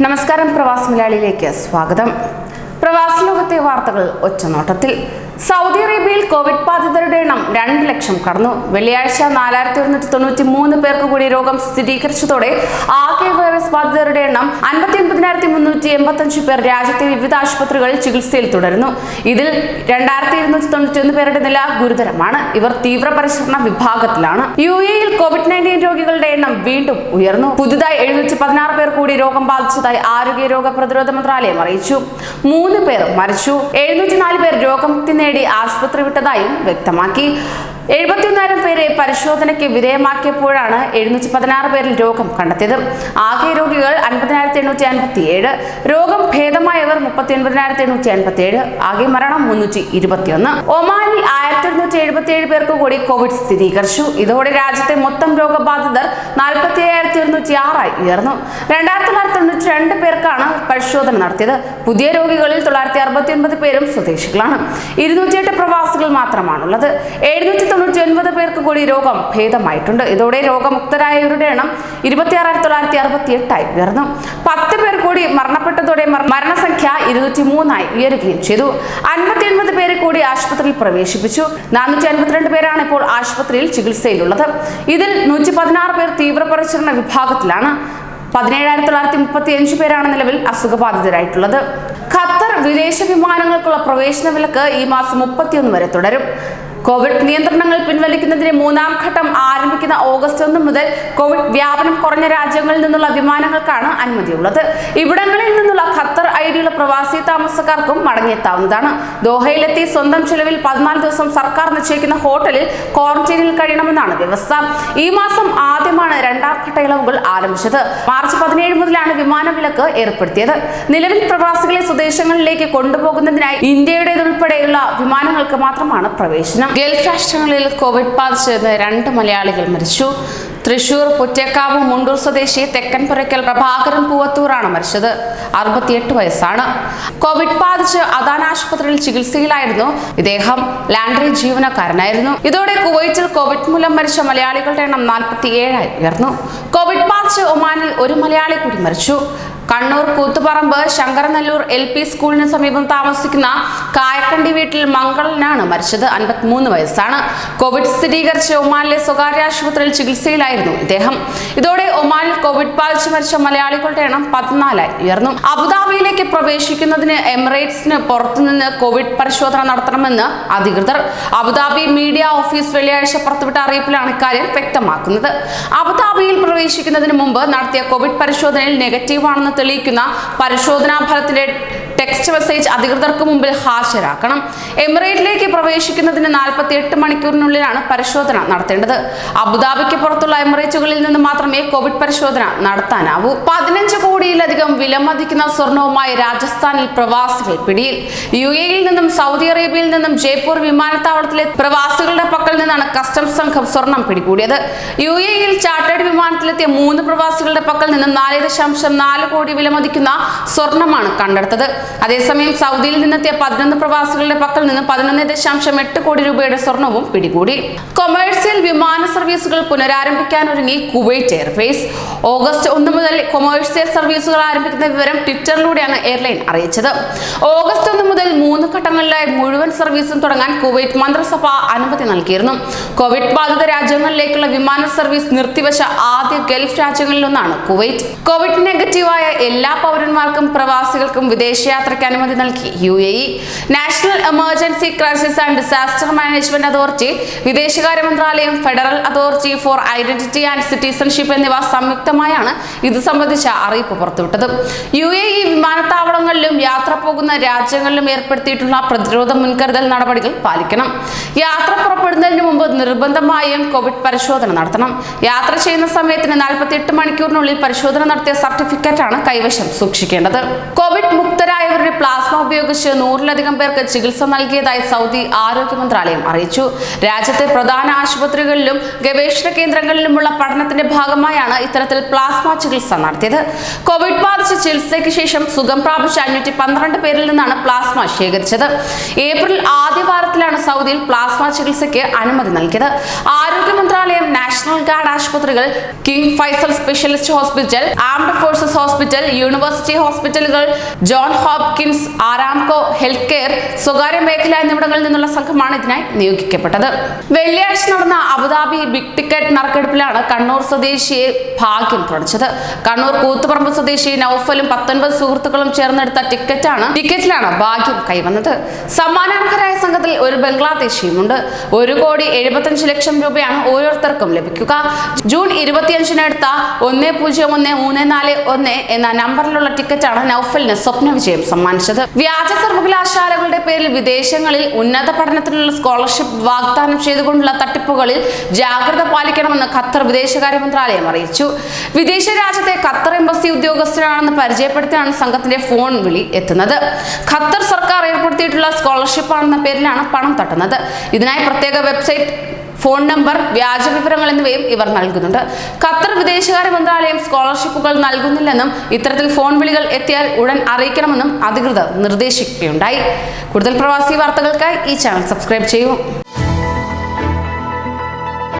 നമസ്കാരം പ്രവാസ് മലയാളിയിലേക്ക് സ്വാഗതം. പ്രവാസ ലോകത്തെ വാർത്തകൾ ഒറ്റനോട്ടത്തിൽ. സൗദി അറേബ്യയിൽ കോവിഡ് ബാധിതരുടെ എണ്ണം രണ്ട് ലക്ഷം കടന്നു. വെള്ളിയാഴ്ച നാലായിരത്തി ഒരുന്നൂറ്റി തൊണ്ണൂറ്റി മൂന്ന് പേർക്ക് കൂടി രോഗം സ്ഥിരീകരിച്ചതോടെ ആകെ വൈറസ് ബാധിതരുടെ എണ്ണം അൻപത്തി ഒൻപതിനായിരത്തി മുന്നൂറ്റി എൺപത്തി അഞ്ച് പേർ രാജ്യത്തെ വിവിധ ആശുപത്രികളിൽ ചികിത്സയിൽ തുടരുന്നു. ഇതിൽ രണ്ടായിരത്തി ഇരുന്നൂറ്റി തൊണ്ണൂറ്റി ഒന്ന് പേരുടെ നില ഗുരുതരമാണ്. ഇവർ തീവ്ര പരിശീലന വിഭാഗത്തിലാണ്. യു എയിൽ കോവിഡ് നയന്റീൻ രോഗികളുടെ എണ്ണം വീണ്ടും ഉയർന്നു. പുതുതായി എഴുന്നൂറ്റി പതിനാറ് പേർ കൂടി രോഗം ബാധിച്ചതായി ആരോഗ്യ രോഗ പ്രതിരോധ മന്ത്രാലയം അറിയിച്ചു. മൂന്ന് പേർ മരിച്ചു. എഴുന്നൂറ്റി നാല് പേർ രോഗമുക്തി നേടി ആശുപത്രി വിട്ടതായും വ്യക്തമാക്കി. എഴുപത്തിയൊന്നായിരം പേരെ പരിശോധനയ്ക്ക് വിധേയമാക്കിയപ്പോഴാണ് എഴുന്നൂറ്റി പതിനാറ് പേരിൽ രോഗം കണ്ടെത്തിയത്. ആകെ രോഗികൾ അൻപതിനായിരത്തി എണ്ണൂറ്റി അൻപത്തി ഏഴ് രോഗം ഭേദമായവർ മുപ്പത്തി ഒൻപതിനായിരത്തി എണ്ണൂറ്റി അൻപത്തി ഏഴ് ആകെ മരണം മുന്നൂറ്റി ഇരുപത്തിയൊന്ന് ഒമാനിൽ ആയിരത്തി ഒരുന്നൂറ്റി എഴുപത്തി ഏഴ് പേർക്ക് കൂടി കോവിഡ് സ്ഥിരീകരിച്ചു. ഇതോടെ രാജ്യത്തെ മൊത്തം രോഗബാധിതർ നാൽപ്പത്തി അയ്യായിരത്തി ഒരുന്നൂറ്റി ആറായി ഉയർന്നു. രണ്ടായിരത്തി തൊള്ളായിരത്തി തൊണ്ണൂറ്റി രണ്ട് പേർക്കാണ് പരിശോധന നടത്തിയത്. പുതിയ രോഗികളിൽ തൊള്ളായിരത്തി അറുപത്തി ഒൻപത് പേരും സ്വദേശികളാണ്. ഇരുന്നൂറ്റിയെട്ട് പ്രവാസികൾ മാത്രമാണുള്ളത്. എഴുന്നൂറ്റി തൊണ്ണൂറ്റി ഒൻപത് പേർക്ക് കൂടി രോഗം ഭേദമായിട്ടുണ്ട്. ഇതോടെ രോഗമുക്തരായവരുടെ എണ്ണം ഇരുപത്തി ആറായിരത്തി തൊള്ളായിരത്തി അറുപത്തി എട്ടായി ഉയർന്നു. പത്ത് പേർ കൂടി മരണപ്പെട്ടതോടെ മരണസംഖ്യ ഇരുന്നൂറ്റി മൂന്നായി ഉയരുകയും ചെയ്തു. അൻപത്തി ഒൻപത് പേരെ കൂടി ആശുപത്രിയിൽ പ്രവേശിപ്പിച്ചു. നാനൂറ്റി അൻപത്തിരണ്ട് പേരാണ് ഇപ്പോൾ ആശുപത്രിയിൽ ചികിത്സയിലുള്ളത്. ഇതിൽ നൂറ്റി പതിനാറ് പേർ തീവ്രപരിചരണ വിഭാഗത്തിലാണ്. പതിനേഴായിരത്തി തൊള്ളായിരത്തി മുപ്പത്തി അഞ്ച് പേരാണ് നിലവിൽ അസുഖബാധിതരായിട്ടുള്ളത്. ഖത്തർ വിദേശ വിമാനങ്ങൾക്കുള്ള പ്രവേശന വിലക്ക് ഈ മാസം മുപ്പത്തിയൊന്ന് വരെ തുടരും. കോവിഡ് നിയന്ത്രണങ്ങൾ പിൻവലിക്കുന്നതിന് മൂന്നാം ഘട്ടം ആരംഭിക്കുന്ന ഓഗസ്റ്റ് ഒന്ന് മുതൽ കോവിഡ് വ്യാപനം കുറഞ്ഞ രാജ്യങ്ങളിൽ നിന്നുള്ള വിമാനങ്ങൾക്കാണ് അനുമതിയുള്ളത്. ഇവിടങ്ങളിൽ നിന്നുള്ള ഖത്തർ ഐഡിയുള്ള പ്രവാസി താമസക്കാർക്കും മടങ്ങിയെത്താവുന്നതാണ്. ദോഹയിലെത്തി സ്വന്തം ചെലവിൽ പതിനാല് ദിവസം സർക്കാർ നിശ്ചയിക്കുന്ന ഹോട്ടലിൽ ക്വാറന്റൈനിൽ കഴിയണമെന്നാണ് വ്യവസ്ഥ. ഈ മാസം ആദ്യമാണ് രണ്ടാം ഘട്ട ഇളവുകൾ ആരംഭിച്ചത്. മാർച്ച് പതിനേഴ് മുതലാണ് വിമാന വിലക്ക് ഏർപ്പെടുത്തിയത്. നിലവിൽ പ്രവാസികളെ സ്വദേശങ്ങളിലേക്ക് കൊണ്ടുപോകുന്നതിനായി ഇന്ത്യയുടേതുൾപ്പെടെയുള്ള വിമാനങ്ങൾക്ക് മാത്രമാണ് പ്രവേശനം. ഗൾഫ് രാഷ്ട്രങ്ങളിൽ കോവിഡ് ബാധിച്ചത് രണ്ട് മലയാളികൾ മരിച്ചു. തൃശൂർ പുറ്റേക്കാവ് മുണ്ടൂർ സ്വദേശി തെക്കൻ പുരയ്ക്കൽ പ്രഭാകരൻ പൂവത്തൂറാണ് മരിച്ചത്. അറുപത്തിയെട്ട് വയസ്സാണ്. കോവിഡ് ബാധിച്ച് അദാൻ ആശുപത്രിയിൽ ചികിത്സയിലായിരുന്നു ഇദ്ദേഹം. ലാൻഡറി ജീവനക്കാരനായിരുന്നു. ഇതോടെ കുവൈറ്റിൽ കോവിഡ് മൂലം മരിച്ച മലയാളികളുടെ എണ്ണം നാൽപ്പത്തി ഏഴായി ഉയർന്നു. കോവിഡ് ബാധിച്ച് ഒമാനിൽ ഒരു മലയാളി കൂടി മരിച്ചു. കണ്ണൂർ കൂത്തുപറമ്പ് ശങ്കരനല്ലൂർ എൽ പി സ്കൂളിന് സമീപം താമസിക്കുന്ന കായക്കണ്ടി വീട്ടിൽ മംഗളനാണ് മരിച്ചത്. അൻപത്തിമൂന്ന് വയസ്സാണ്. കോവിഡ് സ്ഥിരീകരിച്ച് ഒമാനിലെ സ്വകാര്യ ആശുപത്രിയിൽ ചികിത്സയിലായിരുന്നു ഇദ്ദേഹം. ഇതോടെ ഒമാനിൽ കോവിഡ് ബാധിച്ച് മരിച്ച മലയാളികളുടെ എണ്ണം പതിനാലായി ഉയർന്നു. അബുദാബിയിലേക്ക് പ്രവേശിക്കുന്നതിന് എമിറേറ്റ്സിന് പുറത്തുനിന്ന് കോവിഡ് പരിശോധന നടത്തണമെന്ന് അധികൃതർ. അബുദാബി മീഡിയ ഓഫീസ് വെള്ളിയാഴ്ച പുറത്തുവിട്ട അറിയിപ്പിലാണ് ഇക്കാര്യം വ്യക്തമാക്കുന്നത്. അബുദാബിയിൽ പ്രവേശിക്കുന്നതിന് മുമ്പ് നടത്തിയ കോവിഡ് പരിശോധനയിൽ നെഗറ്റീവ് ആണെന്ന് തെളിയിക്കുന്ന പരിശോധനാ ഫലത്തിന്റെ ടെക്സ്റ്റ് മെസ്സേജ് അധികൃതർക്ക് മുമ്പിൽ ഹാജരാക്കണം. എമിറേറ്റിലേക്ക് പ്രവേശിക്കുന്നതിന് നാൽപ്പത്തി എട്ട് മണിക്കൂറിനുള്ളിലാണ് പരിശോധന നടത്തേണ്ടത്. അബുദാബിക്ക് പുറത്തുള്ള എമിറേറ്റുകളിൽ നിന്ന് മാത്രമേ കോവിഡ് പരിശോധന നടത്താനാവൂ. പതിനഞ്ച് കോടിയിലധികം വിലമതിക്കുന്ന സ്വർണവുമായി രാജസ്ഥാനിൽ പ്രവാസികൾ പിടിയിൽ. യു എയിൽ നിന്നും സൗദി അറേബ്യയിൽ നിന്നും ജയ്പൂർ വിമാനത്താവളത്തിലെ പ്രവാസികളുടെ പക്കൽ നിന്നാണ് കസ്റ്റംസ് സംഘം സ്വർണം പിടികൂടിയത്. യു എയിൽ ചാർട്ടേഡ് വിമാനത്തിലെത്തിയ മൂന്ന് പ്രവാസികളുടെ പക്കൽ നിന്നും നാല് ദശാംശം നാല് കോടി വിലമതിക്കുന്ന സ്വർണമാണ് കണ്ടെടുത്തത്. അതേസമയം സൗദിയിൽ നിന്നെത്തിയ പതിനൊന്ന് പ്രവാസികളുടെ പക്കൽ നിന്ന് പതിനൊന്ന് ദശാംശം എട്ട് കോടി രൂപയുടെ സ്വർണവും പിടികൂടി. കൊമേഴ്സ്യൽ വിമാന സർവീസുകൾ പുനരാരംഭിക്കാനൊരുങ്ങി കുവൈറ്റ് എയർവേസ്. ഓഗസ്റ്റ് ഒന്ന് മുതൽ കൊമേഴ്സ്യൽ സർവീസുകൾ ആരംഭിക്കുന്ന വിവരം ട്വിറ്ററിലൂടെയാണ് എയർലൈൻ അറിയിച്ചത്. ഓഗസ്റ്റ് ഒന്ന് മുതൽ മൂന്ന് ഘട്ടങ്ങളിലായി മുഴുവൻ സർവീസും തുടങ്ങാൻ കുവൈറ്റ് മന്ത്രിസഭ അനുമതി നൽകിയിരുന്നു. കോവിഡ് ബാധിത രാജ്യങ്ങളിലേക്കുള്ള വിമാന സർവീസ് നിർത്തിവച്ച ആദ്യ ഗൾഫ് രാജ്യങ്ങളിലൊന്നാണ് കുവൈറ്റ്. കോവിഡ് നെഗറ്റീവായ എല്ലാ പൗരന്മാർക്കും പ്രവാസികൾക്കും വിദേശയാത്രയ്ക്ക് അനുമതി നൽകി U A E. National emergency crisis and disaster management authority വിദേശകാര്യ മന്ത്രാലയം federal authority for identity and citizenship എന്നിവ സംയുക്തമായാണ് ഇത് സംബന്ധിച്ച അറിയിപ്പ് പുറത്തുവിട്ടത്. യു എ ഇ വിമാനത്താവളങ്ങളിലും യാത്ര പോകുന്ന രാജ്യങ്ങളിലും ഏർപ്പെടുത്തിയിട്ടുള്ള പ്രതിരോധ മുൻകരുതൽ നടപടികൾ പാലിക്കണം. യാത്ര പുറപ്പെടുന്നതിന് മുമ്പ് നിർബന്ധമായും കോവിഡ് പരിശോധന നടത്തണം. യാത്ര ചെയ്യുന്ന സമയത്തിന് നാൽപ്പത്തി എട്ട് മണിക്കൂറിനുള്ളിൽ പരിശോധന നടത്തിയ സർട്ടിഫിക്കറ്റാണ് കൈവശം സൂക്ഷിക്കേണ്ടത്. കോവിഡ് മുക്തരായവരുടെ പ്ലാസ്മ ഉപയോഗിച്ച് നൂറിലധികം പേർക്ക് ചികിത്സ നൽകിയതായി സൗദി ആരോഗ്യ മന്ത്രാലയം അറിയിച്ചു. രാജ്യത്തെ പ്രധാന ആശുപത്രികളിലും ഗവേഷണ കേന്ദ്രങ്ങളിലുമുള്ള പഠനത്തിന്റെ ഭാഗമായാണ് ഇത്തരത്തിൽ പ്ലാസ്മ ചികിത്സ നടത്തിയത്. കോവിഡ് ബാധിച്ച ചികിത്സയ്ക്ക് ശേഷം സുഖം പ്രാപിച്ച അഞ്ഞൂറ്റി പന്ത്രണ്ട് പേരിൽ നിന്നാണ് പ്ലാസ്മ ശേഖരിച്ചത്. ഏപ്രിൽ ആദ്യ വാരത്തിലാണ് സൗദിയിൽ പ്ലാസ്മ ചികിത്സയ്ക്ക് അനുമതി നൽകിയത്. ആരോഗ്യ മന്ത്രാലയം നാഷണൽ ഗാർഡ് ആശുപത്രികൾ king Faisal specialist hospital armed forces hospital university ഹോസ്പിറ്റലുകൾ John Hopkins Aramco health care സ്വകാര്യ മേഖല എന്നിവിടങ്ങളിൽ നിന്നുള്ള സംഘമാണ് ഇതിനായി നിയോഗിക്കപ്പെട്ടത്. വെള്ളിയാഴ്ച നടന്ന അബുദാബി ബിഗ് ടിക്കറ്റ് നറുക്കെടുപ്പിലാണ് കണ്ണൂർ സ്വദേശിയെ ഭാഗ്യം തുണച്ചത്. കണ്ണൂർ കൂത്തുപറമ്പ് സ്വദേശി നൌഫലും പത്തൊൻപത് സുഹൃത്തുക്കളും ചേർന്നെടുത്ത ടിക്കറ്റാണ് ടിക്കറ്റിലാണ് ഭാഗ്യം കൈവന്നത്. സമ്മാനാർഹരായ സംഘത്തിൽ ഒരു ബംഗ്ലാദേശിയുമുണ്ട്. ഒരു കോടി എഴുപത്തഞ്ച് ലക്ഷം രൂപയാണ് ഓരോരുത്തർക്കും ലഭിക്കുക. ജൂൺ ഇരുപത്തിയഞ്ചിനടുത്ത ഒന്ന് പൂജ്യം ഒന്ന് മൂന്ന് നാല് ഒന്ന് എന്ന നമ്പറിലുള്ള ടിക്കറ്റാണ് നൌഫലിന് സ്വപ്ന വിജയം സമ്മാനിച്ചത്. വ്യാജ സർവകലാശാലകളുടെ പേരിൽ വിദേശങ്ങളിൽ ഉന്നത പഠനത്തിനുള്ള സ്കോളർഷിപ്പ് വാഗ്ദാനം ചെയ്തുകൊണ്ടുള്ള തട്ടിപ്പുകളിൽ ജാഗ്രത പാലിക്കണമെന്ന് ഖത്തർ വിദേശകാര്യ മന്ത്രാലയം അറിയിച്ചു. വിദേശ രാജ്യത്തെ ഖത്തർ എംബസി ഉദ്യോഗസ്ഥരാണെന്ന് പരിചയപ്പെടുത്തിയാണ് സംഘത്തിന്റെ ഫോൺ വിളി എത്തുന്നത്. ഖത്തർ സർക്കാർ ഏർപ്പെടുത്തിയിട്ടുള്ള സ്കോളർഷിപ്പ് ആണെന്ന പേരിലാണ് പണം തട്ടുന്നത്. ഇതിനായി പ്രത്യേക വെബ്സൈറ്റ് ഫോൺ നമ്പർ വ്യാജ വിവരങ്ങൾ എന്നിവയും ഇവർ നൽകുന്നുണ്ട്. ഖത്തർ വിദേശകാര്യ മന്ത്രാലയം സ്കോളർഷിപ്പുകൾ നൽകുന്നില്ലെന്നും ഇത്തരത്തിൽ ഫോൺ വിളികൾ എത്തിയാൽ ഉടൻ അറിയിക്കണമെന്നും അധികൃതർ നിർദ്ദേശിക്കുകയുണ്ടായി. കൂടുതൽ പ്രവാസി വാർത്തകൾക്കായി ഈ ചാനൽ സബ്സ്ക്രൈബ് ചെയ്യൂ.